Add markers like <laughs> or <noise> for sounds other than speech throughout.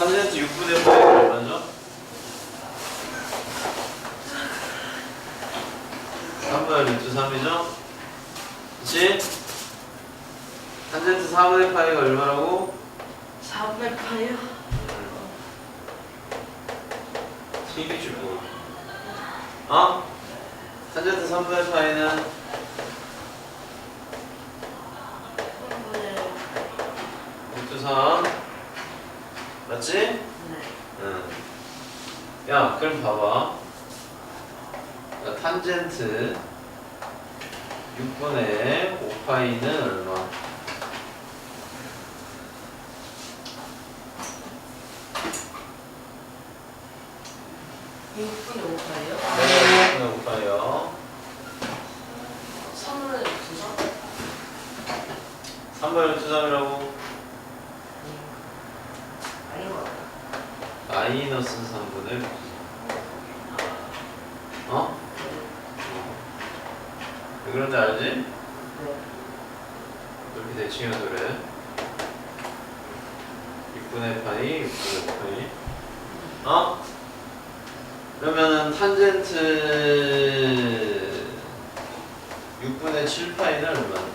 탄젠트 6분의 파이가 얼마죠? 3분의 루트 3이죠? 그치? 탄젠트 4분의 파이가 얼마라고? 4분의 파이요? 튀기지 뭐 어? 탄젠트 3분의 파이는 3분의 루트 3 맞지? 네. 응. 야, 그럼 봐봐. 야, 탄젠트 6분의 5파이는 얼마? 네. 6분의 5파이요? 네, 6분의 5파이요. 3분의 9죠? 3분의 루트 3이라고? 아닌 것 같아요. 마이너스 3분의 루트 3. 어? 왜 그런지 알지? 네. 이렇게 대칭해서 그래. 6분의 파이, 6분의 파이. 어? 그러면은 탄젠트 6분의 7파이는 얼마나?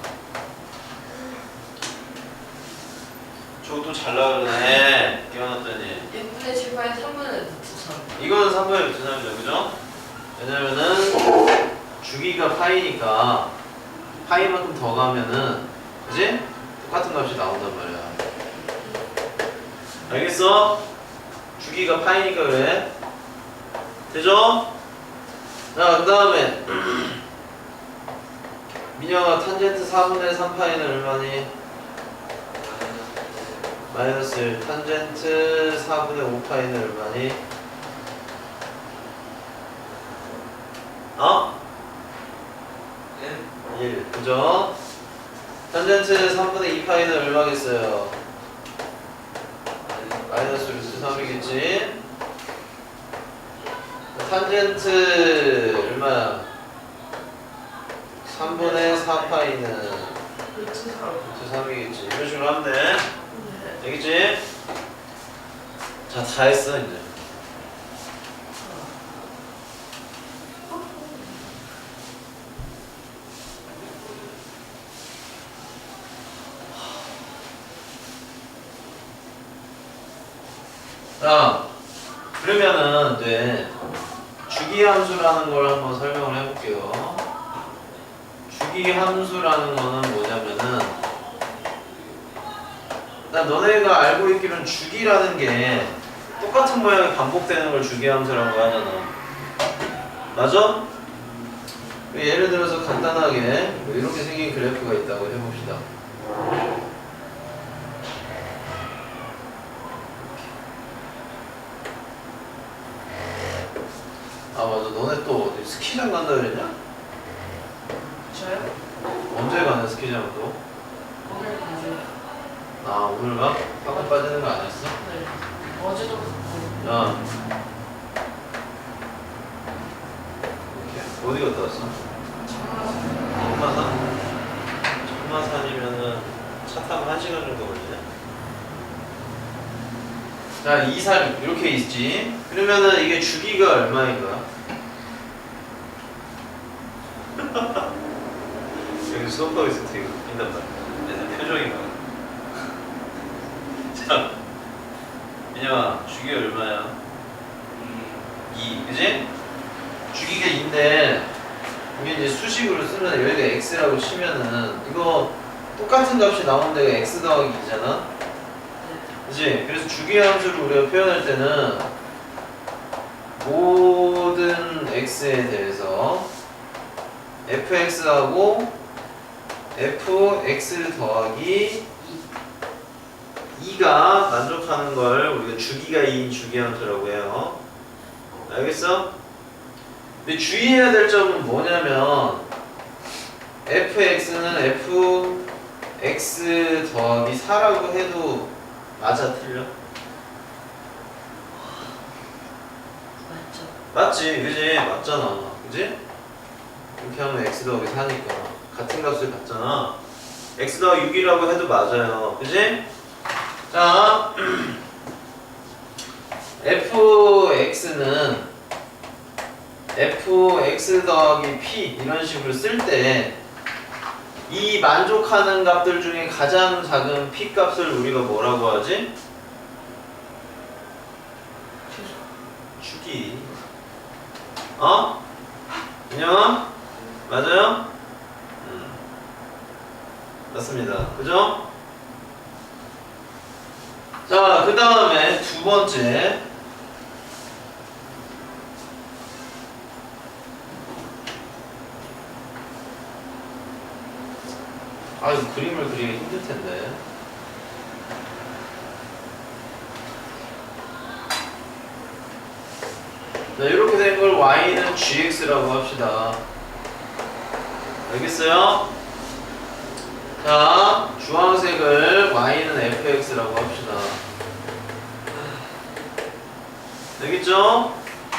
저것도 잘 나가네. 끼워놨더니. 6분의 7파이 3분의 루트 3. 이거는 3분의 루트 3이죠, 그죠? 왜냐면은 주기가 파이니까 파이만큼 더 가면은 그지? 똑같은 값이 나온단 말이야. 알겠어? 주기가 파이니까 그래. 되죠? 자, 그 다음에 <clears throat> 민영아 탄젠트 4분의 3파이는 얼마니? 마이너스 1 탄젠트 4분의 5파이는 얼마니? 어? 1 그죠? 탄젠트 3분의 2파이는 얼마겠어요? 마이너스 루트 3이겠지? 탄젠트 얼마야? 3분의 4파이는 루트 3. 루트 3이겠지 이런 식으로 하면 돼 네. 되겠지? 자 다 했어 이제 자, 그러면은 이제 주기 함수라는 걸 한번 설명을 해볼게요. 주기 함수라는 거는 뭐냐면은 일단 너네가 알고 있기로는 주기라는 게 똑같은 모양이 반복되는 걸 주기 함수라고 하잖아. 맞아? 예를 들어서 간단하게 뭐 이렇게 생긴 그래프가 있다고 해봅시다. 아 맞아 너네 또 어디 스키장 간다 그랬냐? 저요? 언제 가냐 스키장 또? 오늘 가요. 아 오늘 가? 학원 빠지는 거 아니었어? 네. 어제도. 야 이렇게 어디 갔다 왔어? 청와대. 청마산? 청마산이면은 차 타고 한 시간 정도 걸리네 자 이산 이렇게 있지 그러면은 이게 주기가 얼마인가? <laughs> 여기 수업하고 있을 때 이거 웃긴단 말이야 내 표정이 봐 자, 민영아, 주기가 얼마야? 2, 그지? 주기가 2인데 이게 이제 수식으로 쓰면 여기가 x라고 치면은 이거 똑같은 값이 나오는 데가 x 더하기 2잖아? 네. 그지? 그래서 주기 함수를 우리가 표현할 때는 모든 x에 대해서 fx하고 fx를 더하기 2가 만족하는 걸 우리가 주기가 2인 주기함수라고 해요. 알겠어? 근데 주의해야 될 점은 뭐냐면 fx는 fx 더하기 4라고 해도 맞아 틀려? 맞죠? 맞지 그지 맞잖아 그지? 이렇게 하면 x 더하기 4니까 같은 값을 갖잖아 x 더하기 6이라고 해도 맞아요 그지? 자 <clears throat> fx는 fx 더하기 p 이런 식으로 쓸 때 이 만족하는 값들 중에 가장 작은 p 값을 우리가 뭐라고 하지? 주기. 어? 인형아? 맞아요? 음. 맞습니다. 그죠? 자, 그 다음에 두 번째. 아, 이거 그림을 그리기 힘들 텐데. 자, 이렇게 된 걸 y는 gx라고 합시다. 알겠어요? 자, 주황색을 y는 fx라고 합시다. 알겠죠?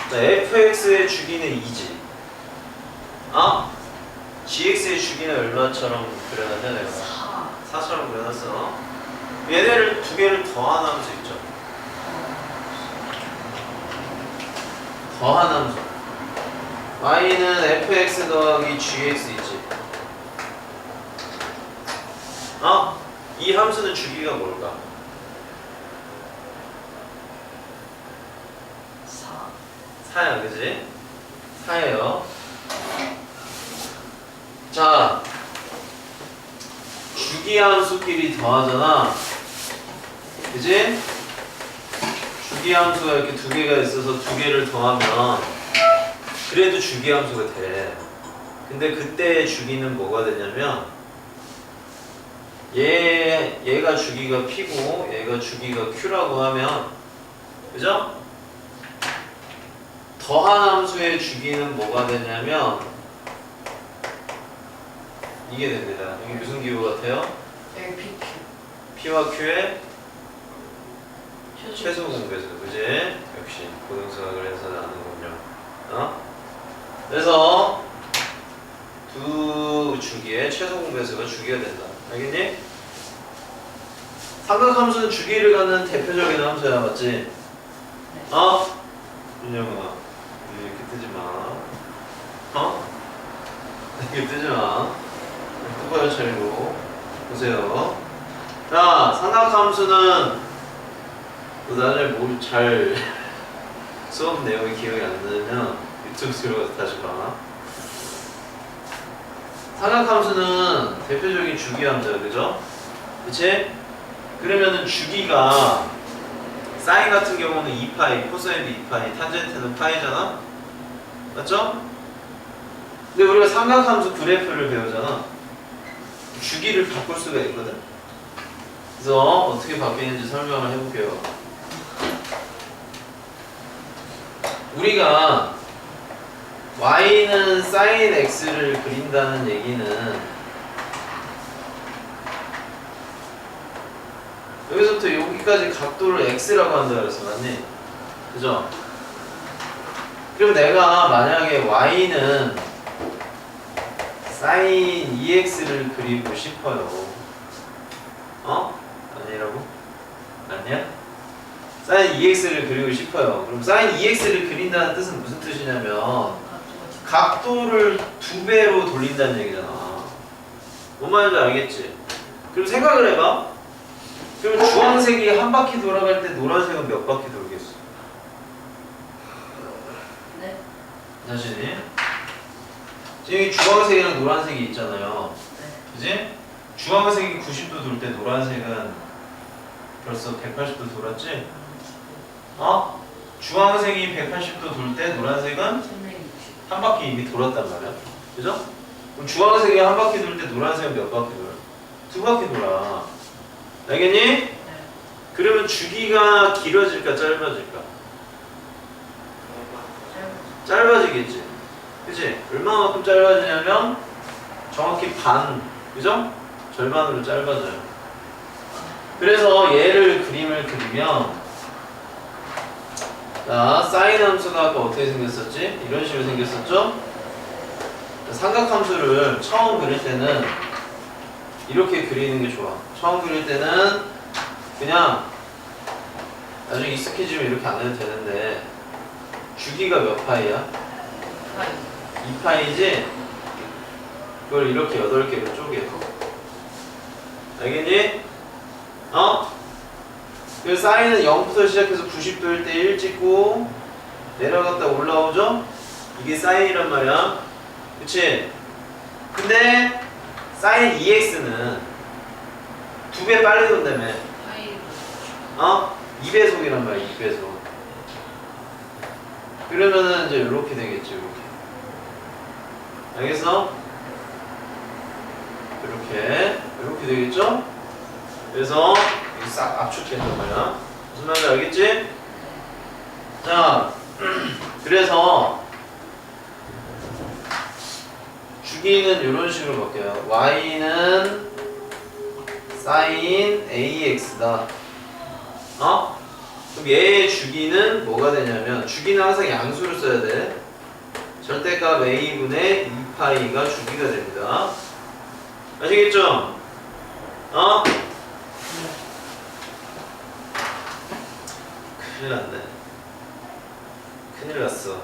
자, fx의 주기는 2지. 어? gx의 주기는 얼마처럼 그려놨냐, 내가? 4 4처럼 그려놨어. 얘네를 두 개를 더한 함수 있죠? 더한 함수. y는 fx 더하기 gx이지. 어? 이 함수는 주기가 뭘까? 4 4야, 그지? 4예요. 자, 주기 함수끼리 더하잖아. 그지? 주기 함수가 이렇게 두 개가 있어서 두 개를 더하면 그래도 주기 함수가 돼. 근데 그때의 주기는 뭐가 되냐면 얘 얘가 주기가 p고 얘가 주기가 q라고 하면 그죠? 더한 함수의 주기는 뭐가 되냐면 이게 됩니다. 이게 무슨 기호 같아요? LPQ P와 Q의 최소 공배수, 그지? 역시 고등수학을 해서 아는군요. 어? 그래서 두 주기의 최소 공배수가 주기가 된다. 알겠니? 삼각함수는 주기를 갖는 대표적인 함수야, 맞지? 네. 어? 윤영아, 이렇게 뜨지 마. 어? <laughs> 이렇게 뜨지 마. 똑바로 차리고 보세요. 자, 삼각함수는 너 나중에 뭐잘 수업 내용이 기억이 안 나면 유튜브 들어가서 다시 봐. 삼각함수는 대표적인 주기함수야, 그죠? 그치? 그러면은 주기가 사인 같은 경우는 2파이, 코사인도 2파이, 탄젠트는 파이잖아? 맞죠? 근데 우리가 삼각함수 그래프를 배우잖아. 주기를 바꿀 수가 있거든. 그래서 어떻게 바뀌는지 설명을 해볼게요. 우리가 y는 sin x를 그린다는 얘기는 여기서부터 여기까지 각도를 x라고 한다 그랬어, 맞니? 그죠? 그럼 내가 만약에 y는 sin 2x를 그리고 싶어요. 어? 아니라고? 아니야? sin 2x를 그리고 싶어요. 그럼 sin 2x를 그린다는 뜻은 무슨 뜻이냐면 각도를 두 배로 돌린다는 얘기잖아. 뭔 말인지 알겠지? 그럼 생각을 해봐. 그럼 주황색이 한 바퀴 돌아갈 때 노란색은 몇 바퀴 돌겠어? 네 자신이? 지금 여기 주황색이랑 노란색이 있잖아요. 네. 그지? 주황색이 90도 돌 때 노란색은 벌써 180도 돌았지? 어? 주황색이 180도 돌 때 노란색은 360한 바퀴 이미 돌았단 말이야. 그죠? 그럼 주황색이 한 바퀴 돌 때 노란색은 몇 바퀴 돌아? 두 바퀴 돌아. 알겠니? 네 그러면 주기가 길어질까 짧아질까? 짧아지겠지. 그지? 얼마만큼 짧아지냐면 정확히 반, 그죠? 절반으로 짧아져요. 그래서 얘를 그림을 그리면 자, 사인 함수가 아까 어떻게 생겼었지? 이런 식으로 생겼었죠? 삼각함수를 처음 그릴 때는 이렇게 그리는 게 좋아. 처음 그릴 때는 그냥 나중에 익숙해지면 이렇게 안 해도 되는데 주기가 몇 파이야? 파이 2파이 지? 그걸 이렇게 8개로 쪼개. 알겠니? 어? 그 사인은 0부터 시작해서 90도일 때 1 찍고 내려갔다 올라오죠? 이게 사인이란 말이야. 그치? 근데 사인 2x는 두 배 빨리 돈다며. 어? 2배속이란 말이야, 2배속. 그러면은 이제 이렇게 되겠지, 이렇게. 알겠어? 이렇게, 이렇게 되겠죠? 그래서 이게 싹 압축된단 말이야. 무슨 말인지 알겠지? 자, <clears throat> 그래서 주기는 이런 식으로 바뀌어요. y는 sin ax다. 어? 그럼 얘의 주기는 뭐가 되냐면 주기는 항상 양수를 써야 돼. 절대값 a분의 2파이가 주기가 됩니다. 아시겠죠? 어? 큰일 났네. 큰일 났어.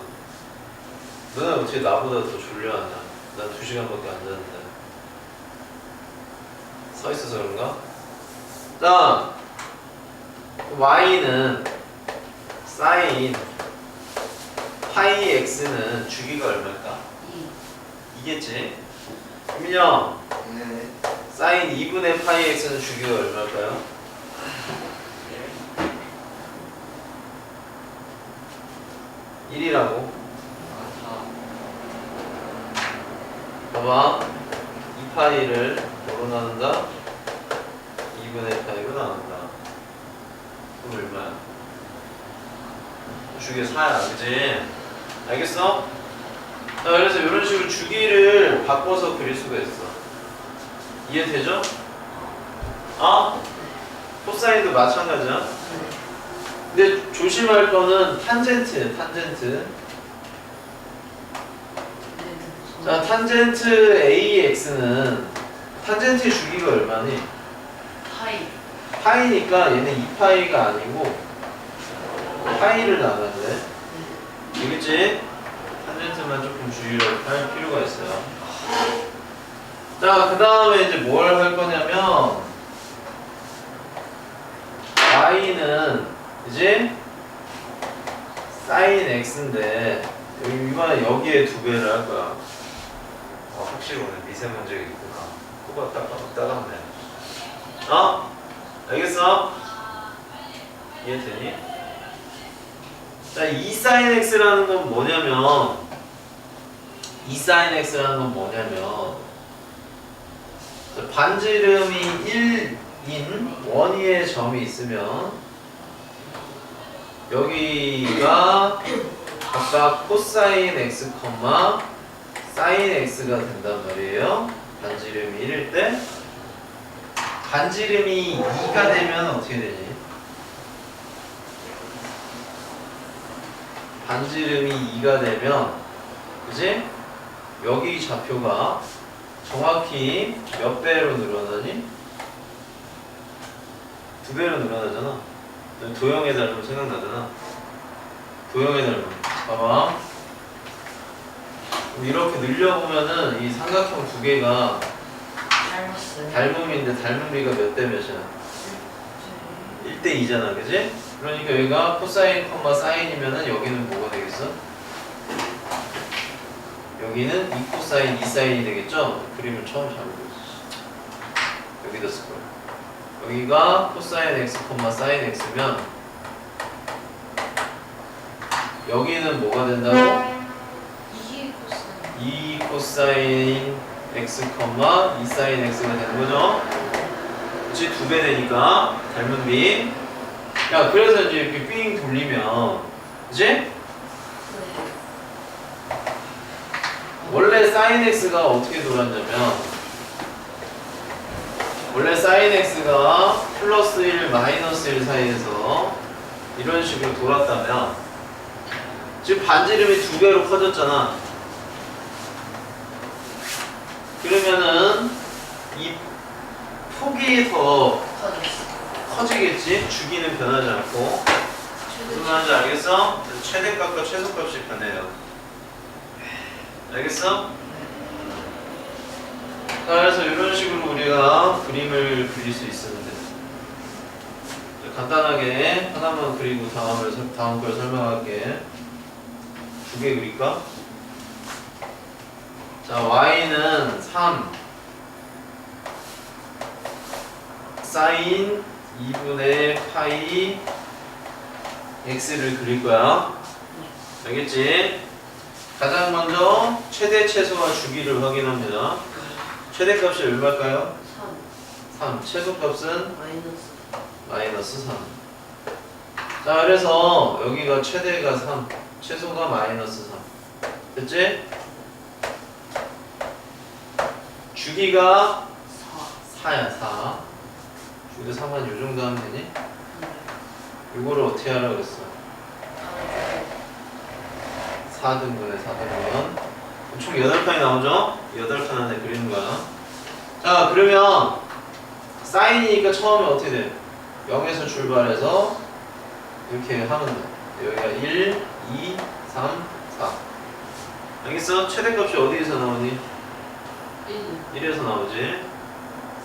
너는 어떻게 나보다 더 졸려하냐? 난두 시간밖에 안 잤는데. 서 있어서 그런가? 자, y는 sin 파이 x는 주기가 얼마일까? 2 이겠지? 민영, 네. sin 2분의 파이 x는 주기가 얼마일까요? 일이라고 봐봐 2파이를 뭐로 나눈다? 2분의 파이로 나눈다 그럼 얼마야? 주기 4야 그지? 알겠어? 자 그래서 이런 식으로 주기를 바꿔서 그릴 수가 있어 이해되죠? 어? 코사인도 마찬가지야 근데 조심할 거는 탄젠트 탄젠트 자, 탄젠트 AX는 탄젠트의 주기가 얼마니? 파이 파이니까 얘는 2파이가 아니고 파이를 나눠야 돼. 알겠지? 탄젠트만 조금 주의를 할 필요가 있어요. 자, 그 다음에 이제 뭘 할 거냐면 y는 이제 sin x인데 여기 이번에 여기에 두 배를 할 거야. 어, 확실히 오늘 미세먼지가 있구나. 코가 따갑, 따갑네. 어? 알겠어? 이해되니? 자, 2 sin x라는 건 뭐냐면 2 sin x라는 건 뭐냐면 자, 반지름이 1인 원위의 점이 있으면 여기가 각각 코사인 x, 사인 x가 된단 말이에요. 반지름이 1일 때 반지름이 2가 되면 어떻게 되니? 반지름이 2가 되면 그지? 여기 좌표가 정확히 몇 배로 늘어나니? 두 배로 늘어나잖아. 도형의 닮음 생각나잖아. 도형의 닮음. 봐봐. 이렇게 늘려보면은 이 삼각형 두 개가 닮았어요 닮음인데 닮음비가 몇 대 몇이야? 1대 2잖아, 그지? 그러니까 여기가 코사인, 컴마 사인이면은 여기는 뭐가 되겠어? 여기는 2 코사인, 2 사인이 되겠죠? 그림을 처음 그렸어. 여기다 쓸 거야. 여기가 코사인 x, 컴마 사인 x면 여기는 뭐가 된다고? 2 코사인 2 코사인 x, 2 사인 x가 되는 거죠? 그치? 두배 되니까 닮은 비. 야, 그래서 이제 이렇게 삥 돌리면? 네. 원래 사인 x가 어떻게 돌았냐면, 원래 사인 x가 플러스 1, 마이너스 1 사이에서 이런 식으로 돌았다면, 지금 반지름이 두 배로 커졌잖아. 그러면은 이 폭이 더 커지겠지? 주기는 변하지 않고. 무슨 말인지 알겠어? 최대값과 최소값이 변해요. 알겠어? 자, 그래서 이런 식으로 우리가 그림을 그릴 수 돼. 간단하게 하나만 그리고 다음을 설- 다음 걸 설명할게. 두 개 그릴까? 자, y는 3 사인 2분의 파이 x를 그릴 거야. 알겠지? 가장 먼저 최대 최소와 주기를 확인합니다. 최대 값이 얼마일까요? 3 3. 최소 값은 마이너스 마이너스 3. 자, 그래서 여기가 최대가 3, 최소가 마이너스 3. 됐지? 주기가 4 4야, 4. 주기도 3한 요 정도 하면 되니? 네. 이거를 어떻게 하라 그랬어? 4등분의 4등분. 총 8칸이 나오죠? 8칸 안에 그리는 거야. 자, 그러면 사인이니까 처음에 어떻게 돼? 0에서 출발해서 이렇게 하면 돼. 여기가 1, 2, 3, 4. 알겠어? 최대값이 어디에서 나오니? 1 1에서 나오지.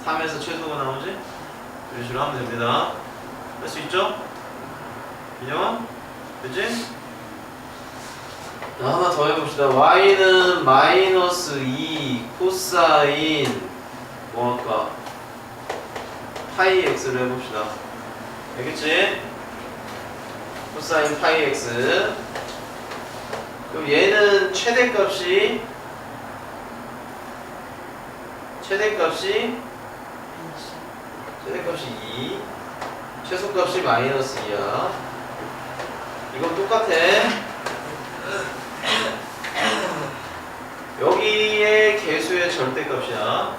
3에서 최소가 나오지. 이런 식으로 하면 됩니다. 할 수 있죠? 그치? 자, 하나 더 해봅시다. y는 마이너스 2 코사인 뭐 할까? 파이 x를 해봅시다. 알겠지? 코사인 파이 x 그럼 얘는 최대값이 최대값이 최대값이 2 최소값이 마이너스 2야. 이건 똑같아. 여기에 개수의 절대값이야.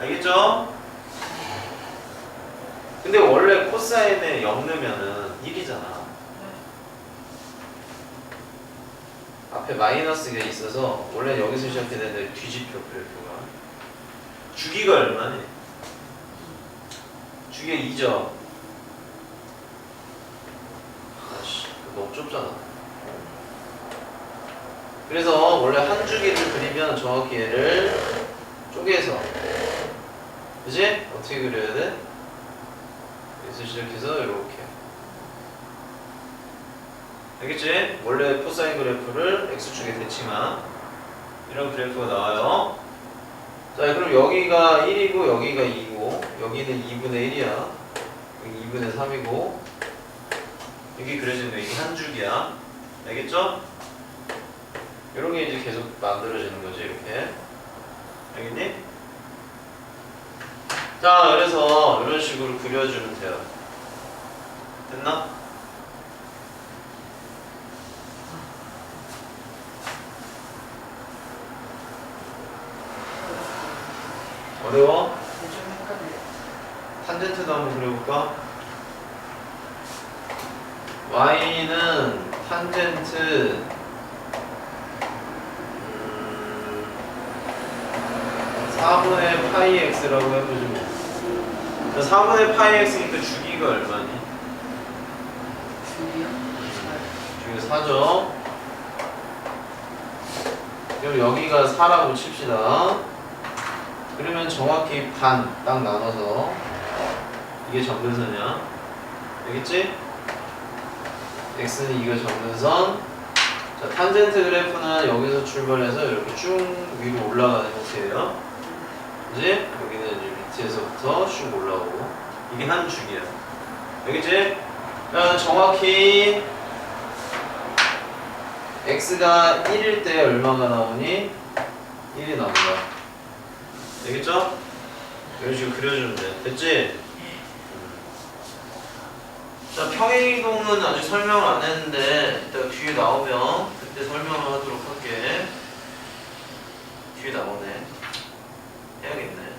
알겠죠? 근데 원래 코사인에 0 넣으면은 1이잖아 앞에 마이너스가 있어서 원래 여기서 시작했는데 뒤집혀 그래프가 주기가 얼마니? 주기가 2죠 아씨 너무 좁잖아 그래서 원래 한 주기를 그리면 정확히 얘를 쪼개서 그지? 어떻게 그려야 돼? 여기서 시작해서 이렇게 알겠지? 원래 코사인 그래프를 x축에 대칭한 이런 그래프가 나와요 자 그럼 여기가 1이고 여기가 2고 여기는 2분의 1이야 여기 2분의 3이고 여기 그려지는 거 이게 한 줄기야 알겠죠? 이런 게 이제 계속 만들어지는 거지 이렇게 알겠니? 자 그래서 이런 식으로 그려주면 돼요 됐나? 어려워? 탄젠트도 한번 그려볼까? y는 탄젠트 음, 4분의 파이 x라고. 자, 4분의 파이 x니까 주기가 얼마니? 주기가 4죠. 그럼 여기가 4라고 칩시다. 그러면 정확히 반 딱 나눠서 이게 정근선이야. 알겠지? x는 이거 정근선. 자, 탄젠트 그래프는 여기서 출발해서 이렇게 쭉 위로 올라가는 형태예요. 그지? 여기는 이제 밑에서부터 쭉 올라오고 이게 한 줄이야. 알겠지? 그러면 정확히 x가 1일 때 얼마가 나오니? 1이 나온다. 되겠죠? 이런 식으로 그려주면 돼. 됐지? 자, 평행이동은 아직 설명을 안 했는데 이따 뒤에 나오면 그때 설명을 하도록 할게. 뒤에 나오네. 해야겠네.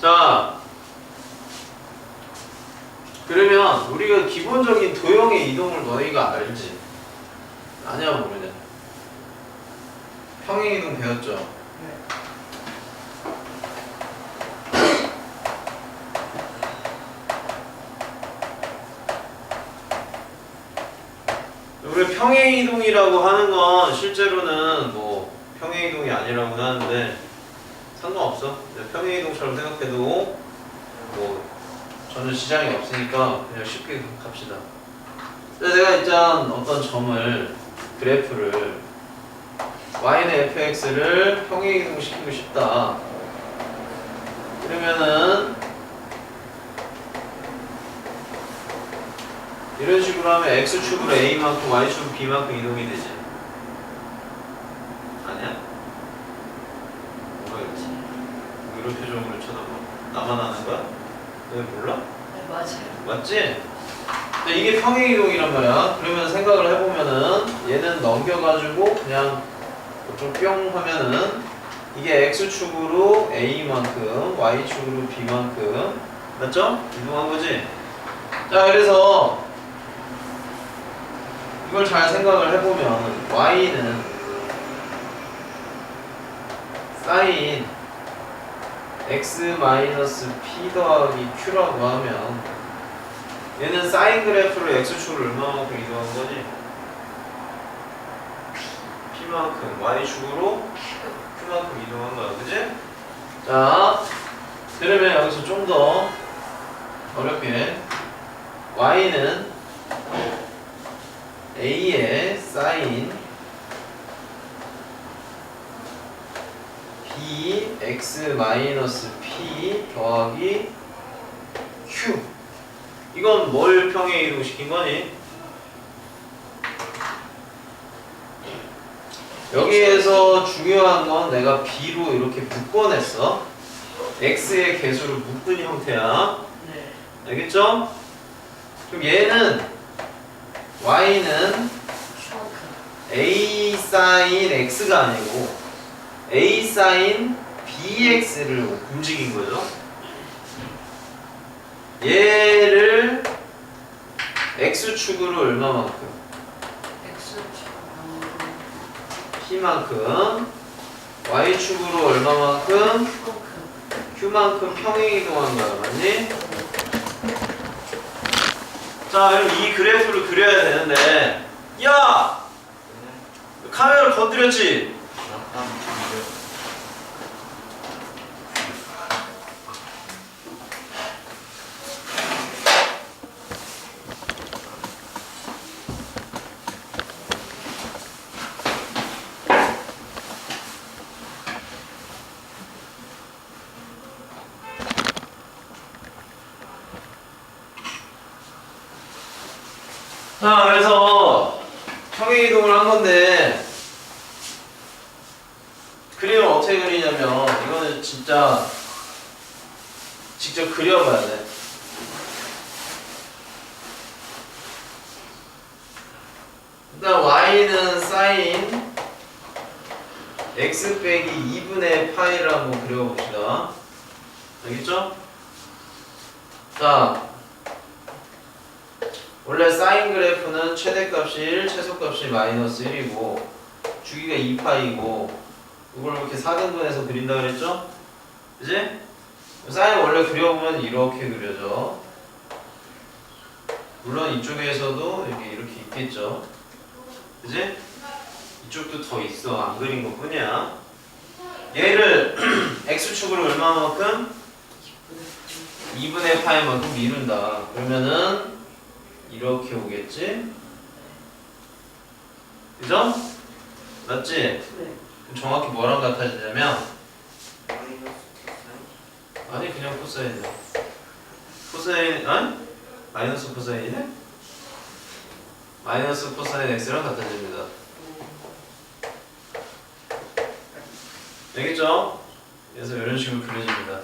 자, 그러면 우리가 기본적인 도형의 이동을 너희가 알지? 아냐 모르냐? 평행이동 배웠죠? 평행 이동이라고 하는 건 실제로는 뭐 평행 이동이 아니라고 하는데 상관없어. 그냥 평행 이동처럼 생각해도 뭐 전혀 지장이 없으니까 그냥 쉽게 갑시다. 그래서 내가 일단 어떤 점을 그래프를 y는 fx를 평행 이동시키고 싶다. 그러면은 이런 식으로 하면 x축으로 a만큼 y축으로 b만큼 이동이 되지. 아니야? 뭐가 있지? 이런 표정으로 쳐다봐. 나만 아는 거야? 왜 몰라? 네, 맞아요. 맞지? 근데 이게 평행이동이란 말이야. 그러면 생각을 해보면은 얘는 넘겨가지고 그냥 좀 뿅 하면은 이게 x축으로 a만큼 y축으로 b만큼 맞죠? 이동한 거지? 자 그래서 이걸 잘 생각을 해보면 y는 sin x 마이너스 p 더하기 q라고 하면 얘는 사인 그래프로 x축을 얼마만큼 이동한 거지? p만큼 y축으로 q만큼 이동한 거야 그지? 자 그러면 여기서 좀 더 어렵게 y는 a의 사인 b x 마이너스 p 더하기 q 이건 뭘 평행 이동시킨 거니? 여기에서 중요한 건 내가 b로 이렇게 묶어냈어. x의 개수를 묶은 형태야. 네. 알겠죠? 그럼 얘는 y는 a 사인 x가 아니고 a 사인 bx를 움직인 거죠. 얘를 x축으로 얼마만큼? P만큼 y축으로 얼마만큼? q만큼 평행 이동한 거야, 맞니? 자, 그럼 이 그래프를 그려야 되는데, 야! 카메라를 건드렸지? 자, 그래서 평행 이동을 한 건데 그림을 어떻게 그리냐면 이거는 진짜 직접 그려봐야 돼. 일단 y는 사인 x 빼기 2분의 파이를 한번 그려봅시다. 알겠죠? 자, 원래 사인 그래프는 최대값이 1, 최소값이 마이너스 1이고 주기가 2파이고 이걸 이렇게 4등분해서 그린다 그랬죠? 그지? 사인 원래 그려보면 이렇게 그려져 물론 이쪽에서도 이렇게 이렇게 있겠죠 그지? 이쪽도 더 있어 안 그린 것 뿐이야 얘를 <clears throat> x축으로 얼마만큼? 2분의 파이만큼 미룬다 그러면은 이렇게 오겠지? 그죠? 맞지? 네. 정확히 뭐랑 같아지냐면 아니 그냥 코사인이야 코사인 아니? 마이너스 코사인이네? 마이너스 코사인 x랑 같아집니다 알겠죠? 그래서 이런 식으로 그려집니다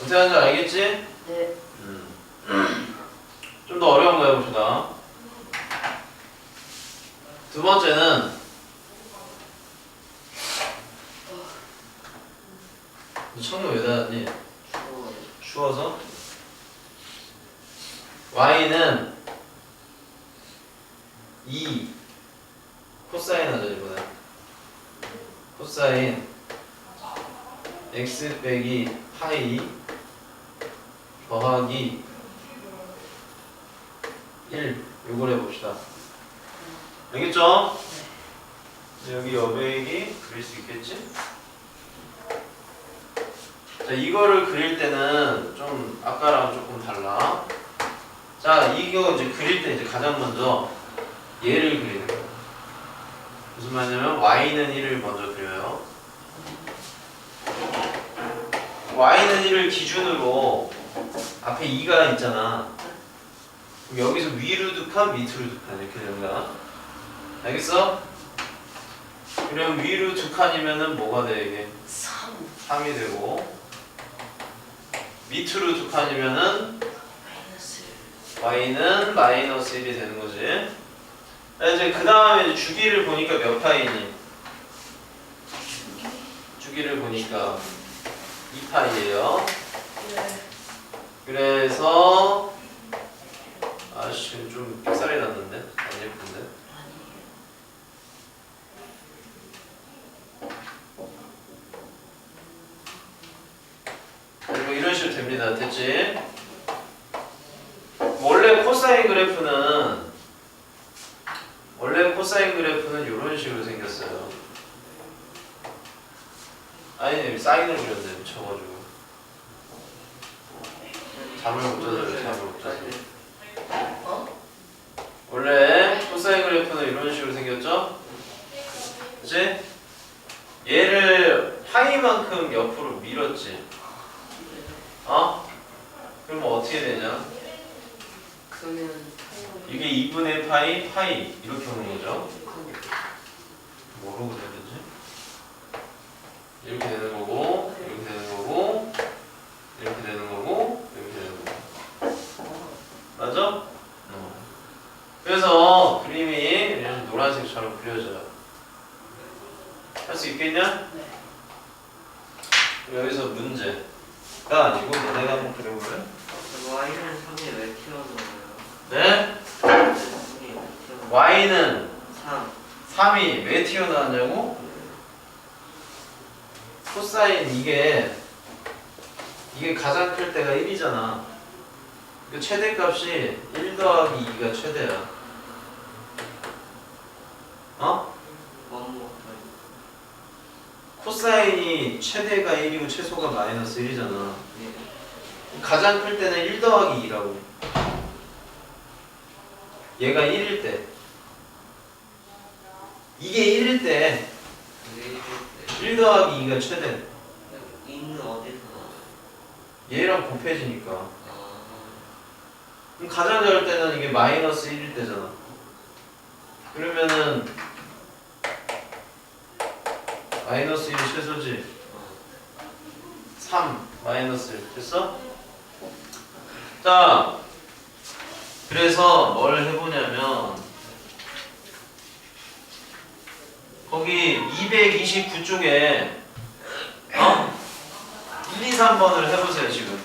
어떻게 하는지 알겠지? 네. 좀더 어려운 거 해봅시다. 두 번째는 너 창문 왜 닫았니? 추워서? y는 2 코사인 하자 이번에 코사인 x 빼기 파이 더하기 1 요걸 해봅시다 알겠죠? 여기 여백이 그릴 수 있겠지? 자, 이거를 그릴 때는 좀 아까랑 조금 달라. 자, 이거 이제 그릴 때 이제 가장 먼저 얘를 그리는 거예요. 무슨 말이냐면 y는 1을 먼저 그려요. y는 1을 기준으로 앞에 2가 있잖아. 여기서 위로 두 칸, 밑으로 두 칸 이렇게 거야. 알겠어? 그럼 위로 두 칸이면은 뭐가 돼 이게? 3 3이 되고 밑으로 두 칸이면은 y는 마이너스 1이 되는 거지. 자, 이제 그 다음에 주기를 보니까 몇 파이니? 주기를 보니까 2파이예요. 네. 그래서 아씨 좀 삑살이 났는데 안 예쁜데. 아니에요. 뭐 이런 식으로 됩니다. 됐지? 원래 코사인 그래프는 원래 코사인 그래프는 이런 식으로 생겼어요. 아니 사인을 그렸는데 미쳐가지고 잠을 못 자서 잠을 못 자서 어? 원래 코사인 그래프는 이런 식으로 생겼죠? 그치? 얘를 파이만큼 옆으로 밀었지 어? 그러면 어떻게 되냐? 그러면 이게 2분의 파이, 파이 이렇게 오는 거죠. 뭐로 그려야 되지? 이렇게 되는 거고, 이렇게 되는 거고, 이렇게 되는 거고, 이렇게 되는 거고. 맞아? 어. 그래서 그림이 이런 노란색처럼 그려져요. 할 수 있겠냐? 네. 그럼 여기서 문제 가 아니고 너네가 한번 그려볼래? Y는 3이 왜 튀어나와요? 네? 3이 왜 튀어나와요? y는 3 3이 왜 튀어나왔냐고? 코사인 이게 이게 가장 클 때가 1이잖아. 그 최대값이 1 더하기 2가 최대야. 어? 원모 코사인이 최대가 1이고 최소가 마이너스 1이잖아. 네. 가장 클 때는 1 더하기 2라고. 얘가 1일 때. 이게 1일 때왜1 더하기 2가 최대. 있는 어디서? 얘랑 곱해지니까. 아 그럼 가장 작을 때는 이게 마이너스 1일 때잖아. 그러면은 마이너스 1이 최소지. 어. 3 마이너스 1 됐어? 자 그래서 뭘 해보냐면 거기 229쪽에 어? 1, 2, 3번을 해보세요 지금